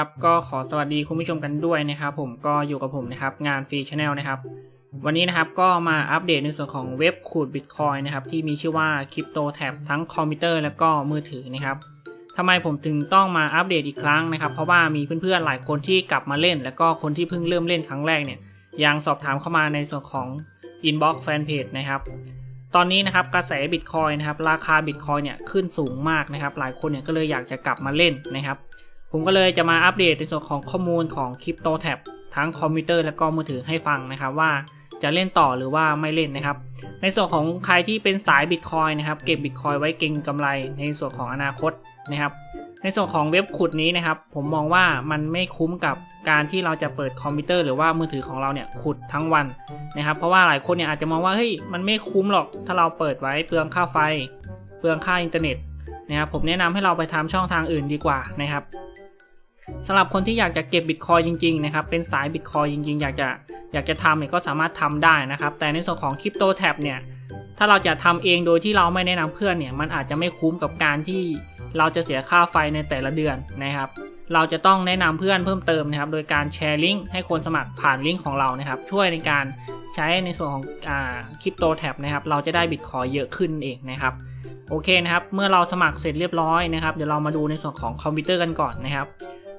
ครับก็ขอสวัสดีคุณผู้ชมกันด้วยนะครับผมก็อยู่กับผมนะครับงานฟรีชาแนลนะครับวันนี้นะครับก็มาอัปเดตในส่วนของเว็บขูดบิตคอยนะครับที่มีชื่อว่า Crypto Tab ทั้งคอมพิวเตอร์แล้วก็มือถือนะครับทำไมผมถึงต้องมาอัปเดตอีกครั้งนะครับเพราะว่ามีเพื่อนๆหลายคนที่กลับมาเล่น แล้วก็คนที่เพิ่งเริ่มเล่นครั้งแรกเนี่ยยังสอบถามเข้ามาในส่วนของ Inbox Fanpage นะครับตอนนี้นะครับกระแสบิตคอยนะครับราคาบิตคอยเนี่ยขึ้นสูงมากนะครับหลายคนเนี่ยก็เลยอยากจะกลับมาเล่นนะครับ ผมก็เลยจะมาอัปเดตในส่วนของข้อมูลของ Crypto Tab ทั้งคอมพิวเตอร์และก็มือถือให้ฟังนะครับว่าจะเล่นต่อหรือว่าไม่เล่นนะครับ ในส่วนของใครที่เป็นสายบิตคอยนะครับเก็บบิตคอยไว้เก็งกำไรในส่วนของอนาคตนะครับ ในส่วนของเว็บขุดนี้นะครับ ผมมองว่ามันไม่คุ้มกับการที่เราจะเปิดคอมพิวเตอร์หรือว่ามือถือของเราเนี่ยขุดทั้งวันนะครับ เพราะว่าหลายคนเนี่ยอาจจะมองว่าเฮ้ยมันไม่คุ้มหรอกถ้าเราเปิดไว้เปลืองค่าไฟ เปลืองค่าอินเทอร์เน็ตนะครับผมแนะนำให้เราไปทำช่องทางอื่นดีกว่านะครับ สำหรับคนที่อยากจะเก็บบิตคอยจริงๆนะครับเป็นสายบิตคอยจริง ๆ อยากจะอยากจะทำเนี่ยก็สามารถทำได้นะครับ แต่ในส่วนของคริปโตแท็บเนี่ยถ้าเราจะทำเองโดยที่เราไม่แนะนำเพื่อนเนี่ยมันอาจจะไม่คุ้มกับการที่เราจะเสียค่าไฟในแต่ละเดือนนะครับ เราจะต้องแนะนำเพื่อนเพิ่มเติมนะครับ โดยการแชร์ลิงก์ให้คนสมัครผ่านลิงก์ของเรานะครับ ช่วยในการใช้ในส่วนของคริปโตแท็บนะครับ เราจะได้บิตคอยเยอะขึ้นเองนะครับ โอเคนะครับ เมื่อเราสมัครเสร็จเรียบร้อยนะครับ เดี๋ยวเรามาดูในส่วนของคอมพิวเตอร์กันก่อนนะครับ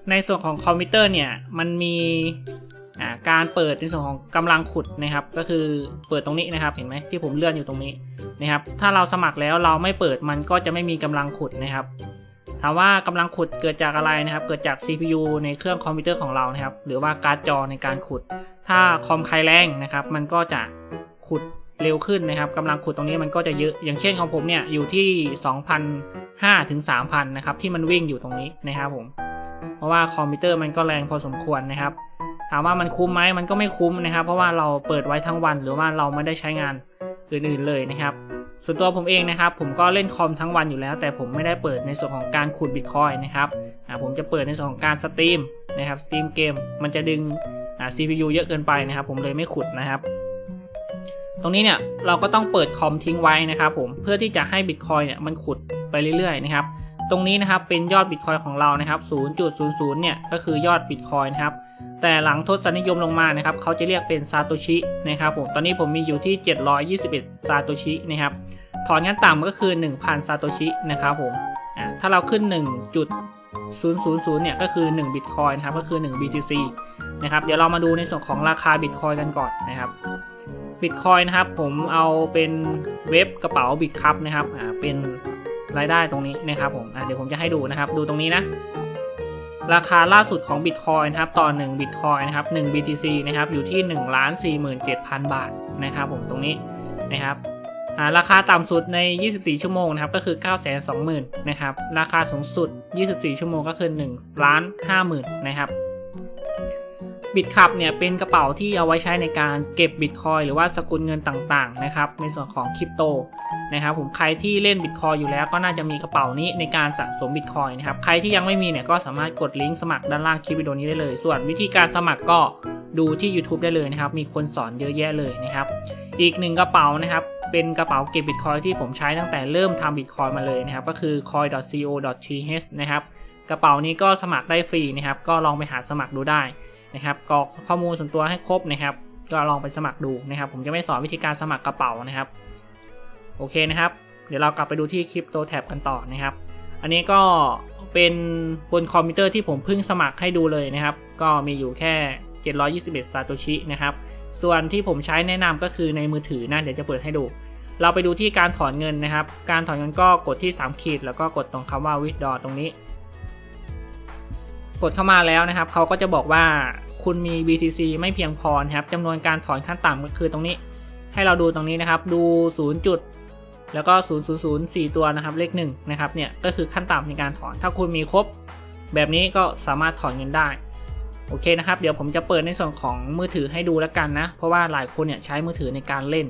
ในส่วนของคอมพิวเตอร์เนี่ยมันมีการเปิดในส่วนของกำลังขุดนะครับ ก็คือเปิดตรงนี้นะครับ เห็นไหมที่ผมเลื่อนอยู่ตรงนี้นะครับ ถ้าเราสมัครแล้วเราไม่เปิดมันก็จะไม่มีกำลังขุดนะครับ ถามว่ากำลังขุดเกิดจากอะไรนะครับ เกิดจาก CPU ในเครื่องคอมพิวเตอร์ของเรานะครับ หรือว่าการ์ดจอในการขุด ถ้าคอมใครแรงนะครับ มันก็จะขุดเร็วขึ้นนะครับกำลังขุดตรงนี้มันก็จะเยอะ อย่างเช่นของผมเนี่ยอยู่ที่ 2,500ถึง3,000นะครับที่มันวิ่งอยู่ตรงนี้นะครับผม เพราะว่าคอมพิวเตอร์มันก็แรงพอสมควรนะครับ ถามว่ามันคุ้มไหมมันก็ไม่คุ้มนะครับ เพราะว่าเราเปิดไว้ทั้งวัน หรือว่าเราไม่ได้ใช้งานอื่นๆเลยนะครับ ส่วนตัวผมเองนะครับ ผมก็เล่นคอมทั้งวันอยู่แล้ว แต่ผมไม่ได้เปิดในส่วนของการขุดบิตคอยนะครับผมจะเปิดในส่วนของการสตรีมนะครับสตรีมเกมมันจะดึง CPU เยอะเกินไปนะครับ ผมเลยไม่ขุดนะครับ ตรงนี้เนี่ยเราก็ต้องเปิดคอมทิ้งไว้นะครับ ผมเพื่อที่จะให้บิตคอยเนี่ยมันขุดไปเรื่อยๆนะครับ ตรงนี้นะครับเป็นยอดบิตคอยของเรานะครับ 0.00 เนี่ยก็คือยอดบิตคอยนะครับ แต่หลังทศนิยมลงมานะครับเขาจะเรียกเป็นซาโตชินะครับผมตอนนี้ผมมีอยู่ที่ 721ซาโตชินะครับถอนขั้นต่ำก็คือ 1,000ซาโตชินะครับผมอ่าถ้าเราขึ้น 1.000 เนี่ยก็คือ1บิตคอยนะครับก็คือ 1 BTC นะครับเดี๋ยวเรามาดูในส่วนของราคาบิตคอยกันก่อนนะครับบิตคอยนะครับผมเอาเป็นเว็บกระเป๋าบิตคัพนะครับอ่าเป็น รายได้ตรงนี้นะครับผมเดี๋ยวผมจะให้ดูนะครับ ดูตรงนี้นะ ราคาล่าสุดของ Bitcoin นะครับต่อ1 Bitcoin นะครับ1 BTC นะครับอยู่ที่1 47,000 บาทนะครับผมตรงนี้นะครับราคาต่ำสุดใน 24 ชั่วโมงนะครับก็คือ 920,000นะครับราคาสูงสุด 24 ชั่วโมงก็คือ1ล้าน50,000นะครับบิตคัพเนี่ยเป็นกระเป๋าที่เอาไว้ใช้ในการเก็บบิตคอยหรือว่าสกุลเงินต่างๆนะครับในส่วนของคริปโต นะครับผมใครที่เล่นบิตคอยอยู่แล้วก็น่าจะมีกระเป๋านี้ในการสะสมบิตคอยนะครับใครที่ยังไม่มีเนี่ยก็สามารถกดลิงก์สมัครด้านล่างคลิปวิดีโอนี้ได้เลย ส่วนวิธีการสมัครก็ดูที่ YouTube ได้เลยนะครับ มีคนสอนเยอะแยะเลยนะครับ อีกหนึ่งกระเป๋านะครับ เป็นกระเป๋าเก็บบิตคอยที่ผมใช้ตั้งแต่เริ่มทำบิตคอยมาเลยนะครับ ก็คือ coin.co.th นะครับ กระเป๋านี้ก็สมัครได้ฟรีนะครับ ก็ลองไปหาสมัครดูได้นะครับกรอกข้อมูลส่วนตัวให้ครบนะครับ ก็ลองไปสมัครดูนะครับ ผมจะไม่สอนวิธีการสมัครกระเป๋านะครับ โอเคนะครับ เดี๋ยวเรากลับไปดูที่คลิปโตแท็บกันต่อนะครับ อันนี้ก็เป็นบนคอมพิวเตอร์ที่ผมเพิ่งสมัครให้ดูเลยนะครับ ก็มีอยู่แค่ 721 ซาโตชินะครับ ส่วนที่ผมใช้แนะนำก็คือในมือถือนะเดี๋ยวจะเปิดให้ดู เราไปดูที่การถอนเงินนะครับ การถอนเงินก็กดที่ 3 ขีด แล้วก็กดตรงคำว่า withdraw ตรงนี้ กดเข้ามาแล้วนะครับ เขาก็จะบอกว่าคุณมี BTC ไม่เพียงพอนะครับจำนวนการถอนขั้นต่ำก็คือตรงนี้ ให้เราดูตรงนี้นะครับ ดู0จุด แล้วก็0 0 0 4 ตัวนะครับเลข1นะครับเนี่ยก็คือขั้นต่ำในการถอน ถ้าคุณมีครบ แบบนี้ก็สามารถถอนเงินได้โอเคนะครับเดี๋ยวผมจะเปิดในส่วนของมือถือให้ดูแล้วกันนะ เพราะว่าหลายคนเนี่ยใช้มือถือในการเล่น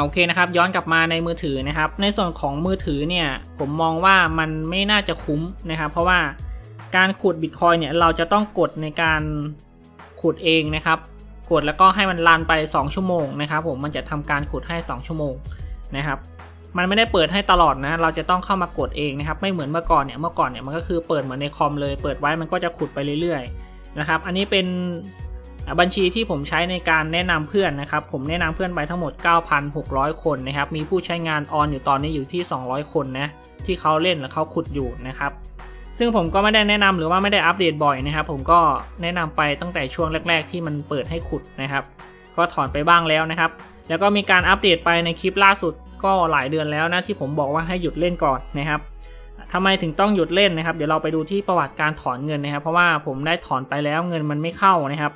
โอเคนะครับย้อนกลับมาในมือถือนะครับ ในส่วนของมือถือเนี่ยผมมองว่ามันไม่น่าจะคุ้มนะครับ เพราะว่าการขุดบิตคอยเนี่ยเราจะต้องกดในการขุดเองนะครับ กดแล้วก็ให้มันรันไป 2 ชั่วโมงนะครับ ผมมันจะทำการขุดให้ 2 ชั่วโมง นะครับ มันไม่ได้เปิดให้ตลอดนะ เราจะต้องเข้ามากดเองนะครับ ไม่เหมือนเมื่อก่อนเนี่ย เมื่อก่อนเนี่ยมันก็คือเปิดเหมือนในคอมเลย เปิดไว้มันก็จะขุดไปเรื่อยๆนะครับ อันนี้เป็นบัญชีที่ผมใช้ในการแนะนำเพื่อนนะครับ ผมแนะนำเพื่อนไปทั้งหมด 9,600 คนนะครับ มีผู้ใช้งานออนอยู่ตอนนี้อยู่ที่ 200 คนนะ ที่เขาเล่นและเขาขุดอยู่นะครับซึ่งผมก็ไม่ได้แนะนำหรือว่าไม่ได้อัปเดตบ่อยนะครับ ผมก็แนะนำไปตั้งแต่ช่วงแรก ๆ ที่มันเปิดให้ขุดนะครับ ก็ถอนไปบ้างแล้วนะครับ แล้วก็มีการอัปเดตไปในคลิปล่าสุดก็หลายเดือนแล้วนะที่ผมบอกว่าให้หยุดเล่นก่อนนะครับทำไมถึงต้องหยุดเล่นนะครับ เดี๋ยวเราไปดูที่ประวัติการถอนเงินนะครับ เพราะว่าผมได้ถอนไปแล้วเงินมันไม่เข้านะครับ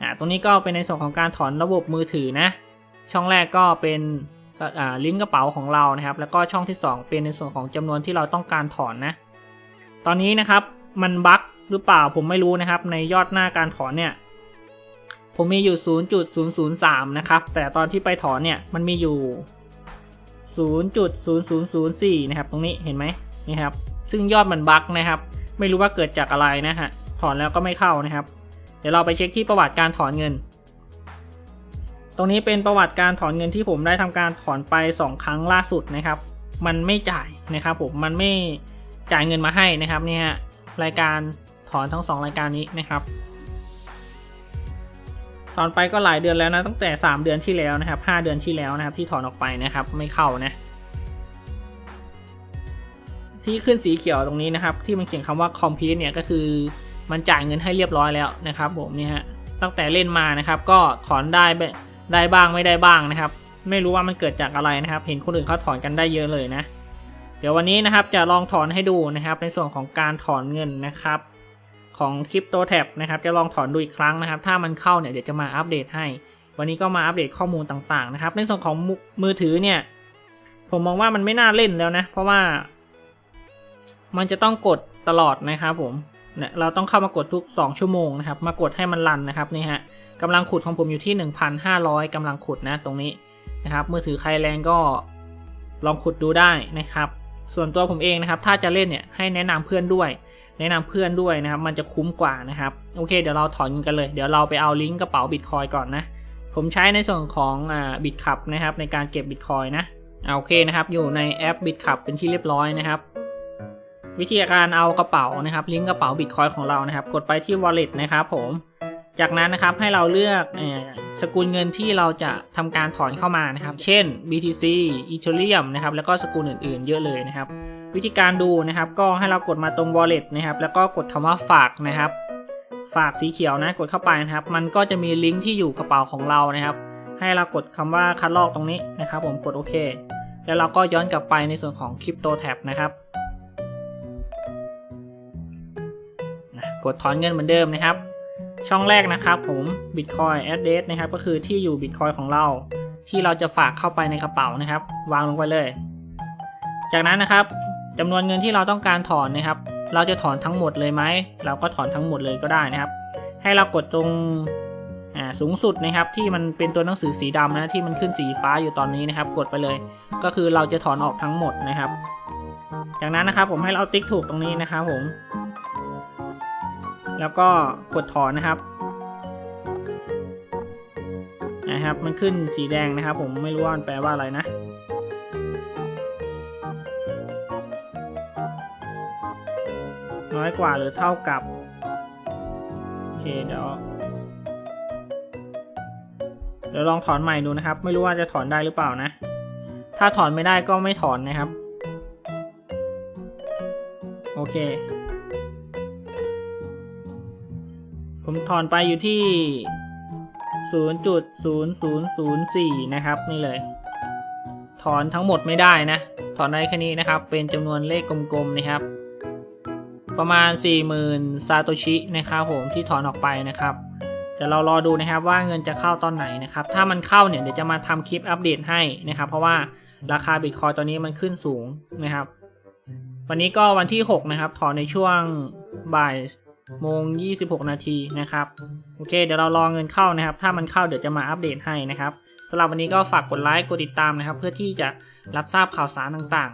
อ่าตรงนี้ก็เป็นในส่วนของการถอนระบบมือถือนะ ช่องแรกก็เป็นอ่าลิงก์กระเป๋าของเรานะครับ แล้วก็ช่องที่ 2 เป็นในส่วนของจำนวนที่เราต้องการถอนนะ ตอนนี้นะครับมันบั๊กหรือเปล่าผมไม่รู้นะครับ ในยอดหน้าการถอนเนี่ย ผมมีอยู่ 0.003 นะครับ แต่ตอนที่ไปถอนเนี่ยมันมีอยู่ 0.0004 นะครับ ตรงนี้เห็นไหมนี่ครับ ซึ่งยอดมันบั๊กนะครับ ไม่รู้ว่าเกิดจากอะไรนะฮะ ถอนแล้วก็ไม่เข้านะครับ เดี๋ยวเราไปเช็คที่ประวัติการถอนเงิน ตรงนี้เป็นประวัติการถอนเงินที่ผมได้ทำการถอนไป 2 ครั้งล่าสุดนะครับ มันไม่จ่ายนะครับผม มันไม่จ่ายเงินมาให้นะครับเนี่ยรายการถอนทั้ง 2 รายการนี้นะครับ อนไปก็หลายเดือนแล้วนะตั้งแต่ 3 เดือนที่แล้วนะครับ 5 เดือนที่แล้วนะครับที่ถอนออกไปนะครับไม่เข้านะที่ขึ้นสีเขียวตรงนี้นะครับ ที่มันเขียนคำว่า complete เนี่ยก็คือมันจ่ายเงินให้เรียบร้อยแล้วนะครับ ผมเนี่ยฮะตั้งแต่เล่นมานะครับ ก็ถอนได้ได้บ้างไม่ได้บ้างนะครับ ไม่รู้ว่ามันเกิดจากอะไรนะครับ เห็นคนอื่นเขาถอนกันได้เยอะเลยนะ เดี๋ยววันนี้นะครับจะลองถอนให้ดูนะครับ ในส่วนของการถอนเงินนะครับ ของคริปโตแท็บนะครับจะลองถอนดูอีกครั้งนะครับ ถ้ามันเข้าเนี่ยเดี๋ยวจะมาอัปเดตให้ วันนี้ก็มาอัปเดตข้อมูลต่างๆนะครับ ในส่วนของมือถือเนี่ย ผมมองว่ามันไม่น่าเล่นแล้วนะ เพราะว่า มันจะต้องกดตลอดนะครับผมเนี่ยเราต้องเข้ามากดทุก 2 ชั่วโมงนะครับ มากดให้มันรันนะครับนี่ฮะกำลังขุดของผมอยู่ที่ 1,500กำลังขุดนะตรงนี้นะครับ มือถือใครแรงก็ลองขุดดูได้นะครับ ส่วนตัวผมเองนะครับ ถ้าจะเล่นเนี่ยให้แนะนำเพื่อนด้วย แนะนำเพื่อนด้วยนะครับ มันจะคุ้มกว่านะครับ โอเค เดี๋ยวเราถอนเงินกันเลย เดี๋ยวเราไปเอาลิงก์กระเป๋าบิตคอยก่อนนะ ผมใช้ในส่วนของอ่าบิตคับนะครับในการเก็บบิตคอยนะโอเคนะครับ อยู่ในแอปบิตคับเป็นที่เรียบร้อยนะครับวิธีการเอากระเป๋านะครับ ลิงก์กระเป๋าบิตคอยของเรานะครับ กดไปที่ wallet นะครับผม จากนั้นนะครับให้เราเลือกสกุลเงินที่เราจะทำการถอนเข้ามานะครับ เช่น BTC Ethereum นะครับ แล้วก็สกุลอื่นๆ เยอะเลยนะครับ วิธีการดูนะครับ ก็ให้เรากดมาตรง wallet นะครับ แล้วก็กดคำว่าฝากนะครับ ฝากสีเขียวนะ กดเข้าไปนะครับ มันก็จะมีลิงก์ที่อยู่กระเป๋าของเรานะครับ ให้เรากดคำว่าคัดลอกตรงนี้นะครับ ผมกดโอเค แล้วเราก็ย้อนกลับไปในส่วนของ Crypto Tab นะครับกดถอนเงินเหมือนเดิมนะครับ ช่องแรกนะครับผม Bitcoin address นะครับ ก็คือที่อยู่ Bitcoin ของเรา ที่เราจะฝากเข้าไปในกระเป๋านะครับ วางลงไปเลย จากนั้นนะครับ จำนวนเงินที่เราต้องการถอนนะครับ เราจะถอนทั้งหมดเลยไหม เราก็ถอนทั้งหมดเลยก็ได้นะครับ ให้เรากดตรงสูงสุดนะครับ ที่มันเป็นตัวหนังสือสีดำนะที่มันขึ้นสีฟ้าอยู่ตอนนี้นะครับ กดไปเลย ก็คือเราจะถอนออกทั้งหมดนะครับ จากนั้นนะครับผมให้เราติ๊กถูกตรงนี้นะครับผม แล้วก็กดถอนนะครับนะครับ มันขึ้นสีแดงนะครับ ผมไม่รู้ว่ามันแปลว่าอะไรนะ น้อยกว่าหรือเท่ากับ โอเคเดี๋ยว เดี๋ยวลองถอนใหม่ดูนะครับ ไม่รู้ว่าจะถอนได้หรือเปล่านะ ถ้าถอนไม่ได้ก็ไม่ถอนนะครับ โอเค ผมถอนไปอยู่ที่ 0.0004 นะครับนี่เลย ถอนทั้งหมดไม่ได้นะ ถอนได้แค่นี้นะครับ เป็นจำนวนเลขกลมๆนะครับ ประมาณ 40,000 ซาโตชินะครับผมที่ถอนออกไปนะครับเดี๋ยวเรารอดูนะครับว่าเงินจะเข้าตอนไหนนะครับ ถ้ามันเข้าเนี่ยเดี๋ยวจะมาทำคลิปอัปเดตให้นะครับ เพราะว่าราคาบิตคอยตอนนี้มันขึ้นสูงนะครับ วันนี้ก็วันที่ 6 นะครับ ถอนในช่วงบ่ายโมง 26 นาทีนะครับ โอเค เดี๋ยวเรารอเงินเข้านะครับ ถ้ามันเข้าเดี๋ยวจะมาอัปเดตให้นะครับสำหรับวันนี้ก็ฝากกดไลค์ กดติดตามนะครับ เพื่อที่จะรับทราบข่าวสารต่าง